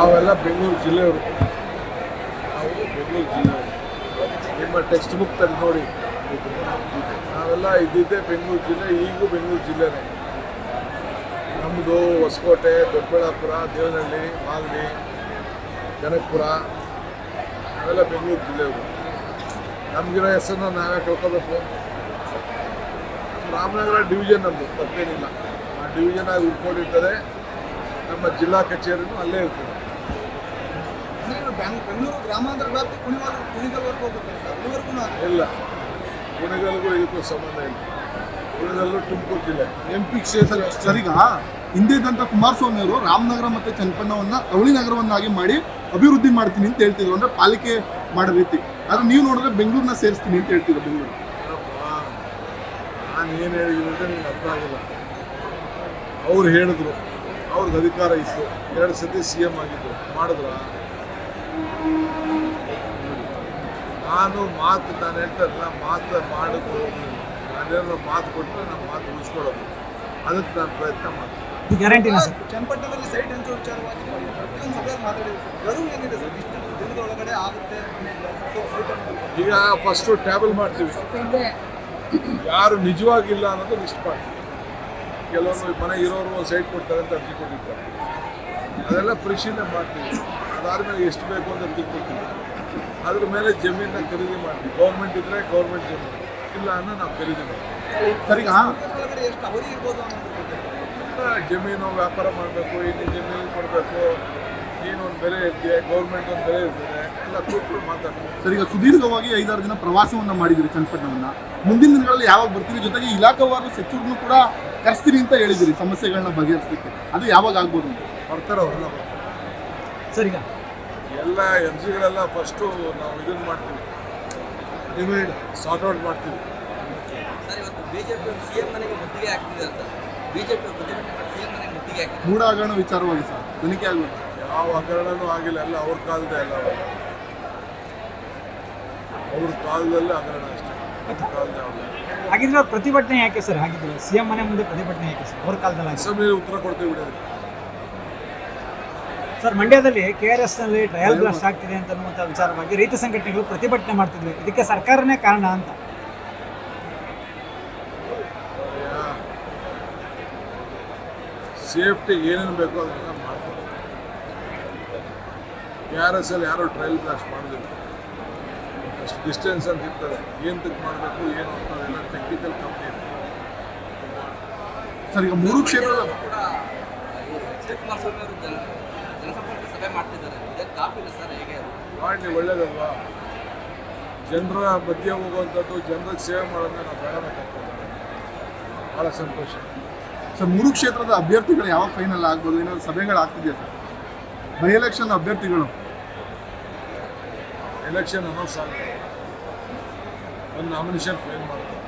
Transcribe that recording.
ನಾವೆಲ್ಲ ಬೆಂಗಳೂರು ಜಿಲ್ಲೆಯವರು. ನಾವು ಬೆಂಗಳೂರು ಜಿಲ್ಲೆಯವರು. ನಿಮ್ಮ ಟೆಕ್ಸ್ಟ್ ಬುಕ್ ತೆಗೆದು ನೋಡಿ. ನಾವೆಲ್ಲ ಇದ್ದಿದ್ದೇ ಬೆಂಗಳೂರು ಜಿಲ್ಲೆ, ಈಗೂ ಬೆಂಗಳೂರು ಜಿಲ್ಲೆನೇ. ನಮ್ಮದು ಹೊಸಕೋಟೆ, ದೊಡ್ಡಬಳ್ಳಾಪುರ, ದೇವನಹಳ್ಳಿ ಮಾಗಡಿ ಜನಕ್ಪುರ, ನಾವೆಲ್ಲ ಬೆಂಗಳೂರು ಜಿಲ್ಲೆಯವರು. ನಮಗಿರೋ ಹೆಸರನ್ನ ನಾವೇ ತಿಳ್ಕೊಬೇಕು. ನಮ್ಮ ರಾಮನಗರ ಡಿವಿಷನ್ ನಮ್ಮದು ತಪ್ಪೇನಿಲ್ಲ ಆ ಡಿವಿಷನ್ ಆಗಿ ಉಳ್ಕೊಂಡಿರ್ತದೆ. ನಮ್ಮ ಜಿಲ್ಲಾ ಕಚೇರಿನೂ ಅಲ್ಲೇ ಇರ್ತದೆ. ನೀವು ಬೆಂಗಳೂರು ಗ್ರಾಮಾಂತರ ವ್ಯಾಪ್ತಿ ಕುಣಿವಾಲ ಕುಣಿಗಲ್ವರೆಗೂ ಹೋಗುತ್ತೆ ಸರ್ ಅಲ್ಲಿವರೆಗೂ ಇಲ್ಲ. ಕುಣಿಗಲ್ಗೂ ಇದಕ್ಕೂ ಸಂಬಂಧ ಇಲ್ಲ. ಕುಣಿಗಲ್ಲು ತುಮಕೂರು ಜಿಲ್ಲೆ. ಎಂ ಪಿ ಕ್ಷೇತ್ರ ಸರ್ ಈಗ ಹಿಂದೆ ಇದ್ದಂತ ಕುಮಾರಸ್ವಾಮಿ ಅವರು ರಾಮನಗರ ಮತ್ತೆ ಚನ್ನಪಣ್ಣವನ್ನ ಅವಳಿ ನಗರವನ್ನಾಗಿ ಮಾಡಿ ಅಭಿವೃದ್ಧಿ ಮಾಡ್ತೀನಿ ಅಂತ ಹೇಳ್ತಿದ್ರು. ಅಂದ್ರೆ ಪಾಲಿಕೆ ಮಾಡೋ ರೀತಿ. ಆದ್ರೆ ನೀವು ನೋಡಿದ್ರೆ ಬೆಂಗಳೂರ್ನ ಸೇರಿಸ್ತೀನಿ ಅಂತ ಹೇಳ್ತಿದ್ರು ಬೆಂಗಳೂರು. ನಾನು ಏನು ಹೇಳಿದ್ದೀನಿ ಅಂತ ನಿಮ್ಗೆ ಅರ್ಥ ಆಗಿಲ್ಲ. ಅವ್ರು ಹೇಳಿದ್ರು. ಅವ್ರಿಗೆ ಅಧಿಕಾರ ಇತ್ತು. ಎರಡು ಸತಿ ಸಿ ಎಂ ಆಗಿದ್ದು ಮಾಡಿದ್ರ? ನಾನು ಮಾತು ನಾನು ಹೇಳ್ತಾರಲ್ಲ ಮಾತು ಮಾಡೋದು ನಾನೇನೋ ಮಾತು ಕೊಟ್ಟರೆ ನಮ್ಮ ಮಾತು ಉಳಿಸ್ಕೊಳ್ಳೋದು ಅದಕ್ಕೆ ನಾನು ಪ್ರಯತ್ನ ಮಾಡ್ತೀನಿ. ಗ್ಯಾರಂಟಿನ ಸರ್. ಚನ್ನಪಟ್ಟಣದಲ್ಲಿ ಸೈಟ್ ಹಂಚೋ ವಿಚಾರವಾಗಿ ಪ್ರತಿಯೊಂದು ಸಭೆಯಲ್ಲಿ ಮಾತಾಡಿದ್ರು ಸರ್. ಗಡುವು ಏನಿದೆ ಸರ್? ಇಷ್ಟು ದಿನದ ಒಳಗಡೆ ಆಗುತ್ತೆ ಈಗ ಫಸ್ಟು ಟ್ಯಾಬಲ್ ಮಾಡ್ತೀವಿ ಯಾರು ನಿಜವಾಗಿಲ್ಲ ಅನ್ನೋದು ಲಿಸ್ಟ್ ಮಾಡ್ತೀವಿ. ಕೆಲವರು ಮನೆ ಇರೋರು ಒಂದು ಸೈಟ್ ಕೊಡ್ತಾರೆ ಅಂತ ಅರ್ಜಿ ಕೊಟ್ಟಿರ್ತಾರೆ. ಅದೆಲ್ಲ ಪರಿಶೀಲನೆ ಮಾಡ್ತೀವಿ. ಅದಾದ್ಮೇಲೆ ಎಷ್ಟು ಬೇಕು ಅಂತ ತಿಳ್ಕೊತೀವಿ ಅದ್ರ ಮೇಲೆ ಜಮೀನನ್ನ ಖರೀದಿ ಮಾಡ್ತೀವಿ ಗೌರ್ಮೆಂಟ್ ಇದ್ರೆ ಗೌರ್ಮೆಂಟ್ ಜಮೀನು. ಇಲ್ಲ ಅನ್ನೋ ನಾವು ಖರೀದಿ ಮಾಡ್ತೀವಿ. ಇಲ್ಲ, ಜಮೀನು ವ್ಯಾಪಾರ ಮಾಡಬೇಕು ಇನ್ನು ಜಮೀನು ಕೊಡಬೇಕು. ನೀನೊಂದು ಒಂದು ಬೆಲೆ ಇರ್ತೀಯ ಗೌರ್ಮೆಂಟ್ ಒಂದು ಬೆಲೆ ಇರ್ತದೆ ಎಲ್ಲ ಕೂತ್ಕೊಂಡು ಮಾತಾಡ್ತೀವಿ. ಸರ್ ಈಗ ಸುದೀರ್ಘವಾಗಿ ಐದಾರು ದಿನ ಪ್ರವಾಸವನ್ನು ಮಾಡಿದ್ರಿ ಚನ್ನಪಟ್ಟಣವನ್ನ. ಮುಂದಿನ ದಿನಗಳಲ್ಲಿ ಯಾವಾಗ ಬರ್ತೀರಿ? ಜೊತೆಗೆ ಇಲಾಖಾವಾರು ಸಚಿವರನ್ನು ಕೂಡ ಕರೆಸ್ತೀನಿ ಅಂತ ಹೇಳಿದಿರಿ ಸಮಸ್ಯೆಗಳನ್ನ ಬಗೆಹರಿಸಲಿಕ್ಕೆ. ಅದು ಯಾವಾಗ ಆಗ್ಬೋದು ಅಂತ? ಬರ್ತಾರೆ ಅವರೆಲ್ಲ ಬರ್ತಾರೆ. ಸರ್ ಈಗ ಎಲ್ಲ ಜಿಗಳೆಲ್ಲ ಫಸ್ಟು ನಾವು ಇದನ್ನು ಮಾಡ್ತೀವಿ. ಡಿಮ್ಯಾಂಡ್ ಸಾರ್ಟ್ ಔಟ್ ಮಾಡ್ತೀವಿ. ಸರ್ ಇವತ್ತು ಬಿಜೆಪಿ ಸಿಎಂ ಮನೆಗೆ ಮುತ್ತಿಗೆ ಹಾಕ್ತಿದ್ದಾರೆ ಸರ್. ಬಿಜೆಪಿ ಪ್ರತಿಭಟನೆ ಮಾಡಿ ಹಗರಣ ವಿಚಾರವಾಗಿ ಸರ್ ತನಿಖೆ ಆಗಬೇಕು. ಯಾವ ಹಗರಣನೂ ಆಗಿಲ್ಲ ಎಲ್ಲ ಅವ್ರ ಕಾಲದ ಎಲ್ಲ. ಅವ್ರ ಕಾಲದಲ್ಲೇ ಹಗರಣ ಅಷ್ಟೇ. ನಮ್ಮ ಕಾಲದೇ ಆಗಲ್ಲ ಹಾಗಿದ್ರೆ ಅವ್ರು ಪ್ರತಿಭಟನೆ ಯಾಕೆ ಸರ್? ಹಾಗಿದ್ರೆ ಸಿಎಂ ಮನೆ ಮುಂದೆ ಪ್ರತಿಭಟನೆ ಯಾಕೆ ಸರ್? ಅವ್ರ ಕಾಲದಲ್ಲಿ ಉತ್ತರ ಕೊಡ್ತೀವಿ ಬಿಡೋದು ಸರ್, ಮಂಡ್ಯದಲ್ಲಿ ಕೆ ಆರ್ ಎಸ್ನಲ್ಲಿ ಟ್ರಯಲ್ ಬ್ಲಾಸ್ಟ್ ಆಗ್ತಿದೆ ಅಂತ ಅನ್ನುವಂಥ ವಿಚಾರವಾಗಿ ರೈತ ಸಂಘಟನೆಗಳು ಪ್ರತಿಭಟನೆ ಮಾಡ್ತಿದ್ವಿ. ಇದಕ್ಕೆ ಸರ್ಕಾರನೇ ಕಾರಣ ಅಂತ. ಸೇಫ್ಟಿ ಏನೇನು ಬೇಕೋ ಅದನ್ನ ಮಾಡ್ತಾರೆ. ಕೆ ಆರ್ ಎಸ್ ಅಲ್ಲಿ ಯಾರು ಟ್ರಯಲ್ ಬ್ಲಾಸ್ಟ್ ಮಾಡೋದಿಲ್ಲ ಅಷ್ಟು ಡಿಸ್ಟೆನ್ಸ್ ಅಂತ ಇರ್ತದೆ ಏನಕ್ಕೆ ಮಾಡಬೇಕು, ಏನು ಅಂತ ಎಲ್ಲ ಟೆಕ್ನಿಕಲ್ ಕಂಪ್ನಿ ಸರ್, ಈಗ ಮೂರು ಕ್ಷೇತ್ರದ ಜನಸಂಪರ್ಕ ಸಭೆ ಮಾಡ್ತಿದ್ದಾರೆ. ಇದಕ್ಕೆ ಸರ್ ಹೇಗೆ? ಅದು ಮಾಡಿ ಒಳ್ಳೇದಲ್ವಾ? ಜನರ ಮಧ್ಯೆ ಹೋಗುವಂಥದ್ದು ಜನರ ಸೇವೆ ಮಾಡೋದನ್ನ ನಾವು ಬೇಡ ಭಾಳ ಸಂತೋಷ. ಸರ್ ಮೂರು ಕ್ಷೇತ್ರದ ಅಭ್ಯರ್ಥಿಗಳು ಯಾವಾಗ ಫೈನಲ್ ಆಗ್ಬೋದು? ಏನಾದ್ರು ಸಭೆಗಳು ಆಗ್ತಿದೆಯಾ ಸರ್? ಬೈ ಎಲೆಕ್ಷನ್ ಅಭ್ಯರ್ಥಿಗಳು. ಎಲೆಕ್ಷನ್ ಅನೌನ್ಸ್ ಆಗ್ತದೆ ಒಂದು ನಾಮಿನೇಷನ್ ಫೈಲ್ ಮಾಡ್ತಾರೆ